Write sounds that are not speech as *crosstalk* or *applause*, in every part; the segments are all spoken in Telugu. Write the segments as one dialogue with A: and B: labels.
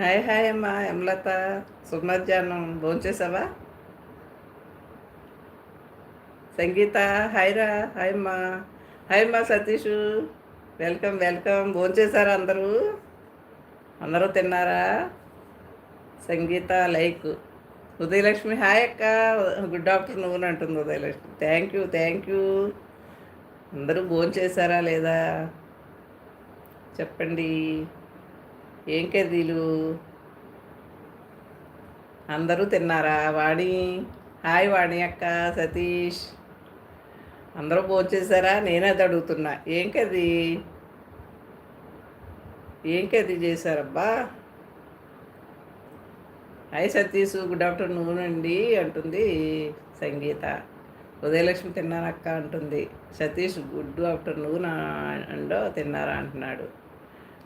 A: హాయ్ హాయ్ అమ్మా ఎమ్లత సుమధ్యాహ్నం భోంచేసావా సంగీత హాయ్ రా హాయ్ అమ్మా. హాయ్ అమ్మా సతీష్. Welcome welcome. భోంచేశారా అందరూ? అందరూ తిన్నారా? సంగీత లైక్. ఉదయలక్ష్మి హాయ్ అక్క. గుడ్ ఆఫ్టర్నూన్ అంటుంది Udayalakshmi. Thank you thank you. అందరూ భోంచేశారా లేదా? చెప్పండి. ఏం కర్రీలు? అందరూ తిన్నారా? వాణి. హాయ్ వాణి అక్క సతీష్. అందరూ భోంచేసారా నేనే అది అడుగుతున్నా. ఏం కర్రీ? ఏం కర్రీ చేశారబ్బా? హాయ్ సతీష్ గుడ్ ఆఫ్టర్నూన్ అండి అంటుంది సంగీత. ఉదయలక్ష్మి తిన్నానక్క అంటుంది. సతీష్ గుడ్ ఆఫ్టర్నూన్ అండో తిన్నారా అంటున్నాడు.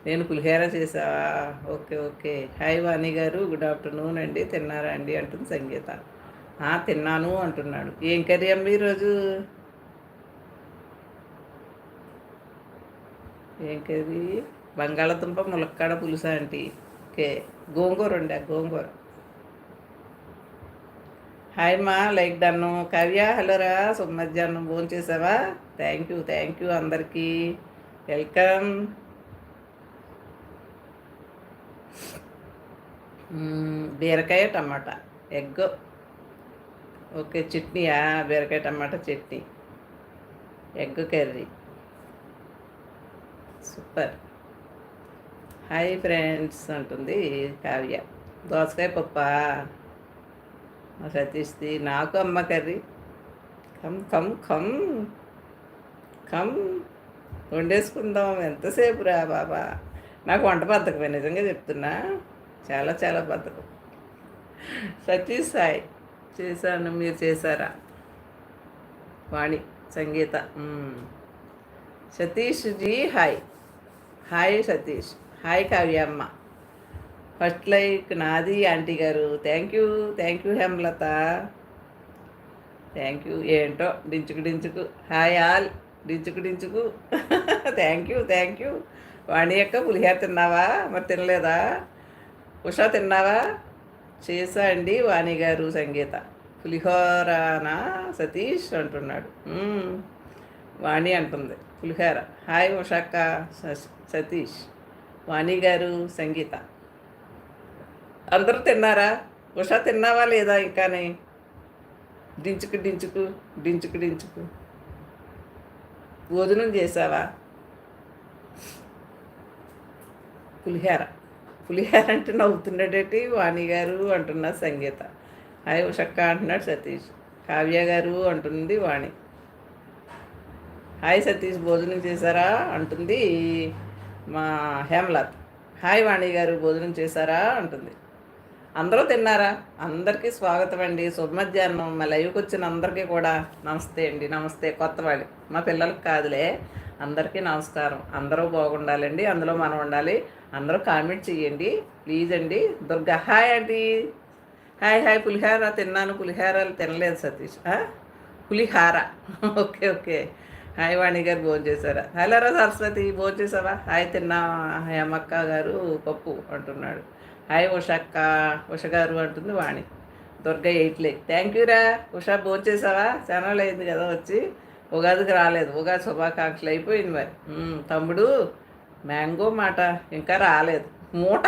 A: నేను పులిహోర చేసావా ఓకే ఓకే. హాయ్ వాణి గారు గుడ్ ఆఫ్టర్నూన్ అండి. తిన్నారా అండి? అంటుంది సంగీత. తిన్నాను అంటున్నాడు. ఏం కర్రీ అమ్మ ఈరోజు? ఏం కర్రీ? బంగాళదుంప ములక్కాడ పులుసు ఆంటీ? ఓకే. గోంగూర ఉండే గోంగూర. హాయ్ మా లైక్ డన్ను. కవ్య హలోరా సుమధ్యాహ్నం ఫోన్ చేసావా థ్యాంక్ యూ థ్యాంక్ యూ అందరికీ. వెల్కమ్. బీరకాయ టమాటా ఎగ్ ఓకే చట్నీయా బీరకాయ టమాటా chutney egg curry. Super. Hi friends అంటుంది కావ్య. దోసకాయ పప్పా? సతీష్ది నాకు అమ్మ curry. Come come come come. వండేసుకుందాం ఎంతసేపు రా బాబా? నాకు వంట బద్ధకమే నిజంగా చెప్తున్నా. చాలా చాలా బద్ధకం సతీష్ సాయి చేశాను. మీరు చేశారా? Vani Sangeetha. Satish ji hi. Hi Satish. Hi కావ్యమ్మ first like నాది ఆంటీ గారు. Thank you thank you Hemalatha. Thank you. ఏంటో? డించుకు డించుకు. Hi all. డించుకు డించుకు. *laughs* Thank you thank you. Vani యొక్క పులిహోర తిన్నావా? మరి తినలేదా? ఉషా తిన్నావా? చేసా అండి వాణి గారు సంగీత. పులిహోరనా? సతీష్ అంటున్నాడు. వాణి అంటుంది. పులిహోర. హాయ్ ఉషాక్క సతీష్. వాణి గారు సంగీత. అందరూ తిన్నారా? ఉషా తిన్నావా లేదా ఇంకానే? డించుకు డించుకు డించుకు డించుకు. భోజనం చేసావా? పులిహోర. పులిహోర అంటే నవ్వుతున్నాడేటి వాణి గారు అంటున్నారు సంగీత. హాయ్ ఉషక్క అంటున్నాడు సతీష్. కావ్య గారు అంటుంది వాణి. హాయ్ సతీష్ భోజనం చేశారా? అంటుంది మా హేమలత్. హాయ్ వాణి గారు భోజనం చేశారా? అంటుంది. అందరూ తిన్నారా? అందరికీ స్వాగతం అండి. శుభ మధ్యాహ్నం. మా లైవ్కి వచ్చిన అందరికీ కూడా నమస్తే అండి. నమస్తే. కొత్త వాళ్ళు. మా పిల్లలకి కాదులే. అందరికీ నమస్కారం. అందరూ బాగుండాలండి. అందులో మనం ఉండాలి. అందరూ కామెంట్ చేయండి. ప్లీజ్ అండి. దుర్గా హాయ్ అండి. Hi hi. పులిహార తిన్నాను. పులిహారాలు తినలేదు సతీష్. పులిహార. *laughs* Okay okay. హాయ్ వాణి గారు భోజనం చేశారా? హలో రా సరస్వతి. భోజనం చేసావా హాయ్ తిన్నా. హాయ్ అమ్మక్క గారు పప్పు అంటున్నాడు. హాయ్ ఉషక్క. ఉష గారు అంటుంది వాణి. దుర్గ ఎయిట్లే థ్యాంక్ యూ రా. ఉషా భోజనం చేసావా ఛానల్ అయింది కదా వచ్చి. ఉగాదికి రాలేదు. ఉగాది శుభాకాంక్షలు అయిపోయింది మరి. తమ్ముడు మ్యాంగో మాట ఇంకా రాలేదు. మూట.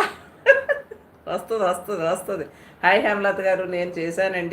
A: వస్తుంది వస్తుంది వస్తుంది. హాయ్ హేమలత గారు నేను చేశానండి.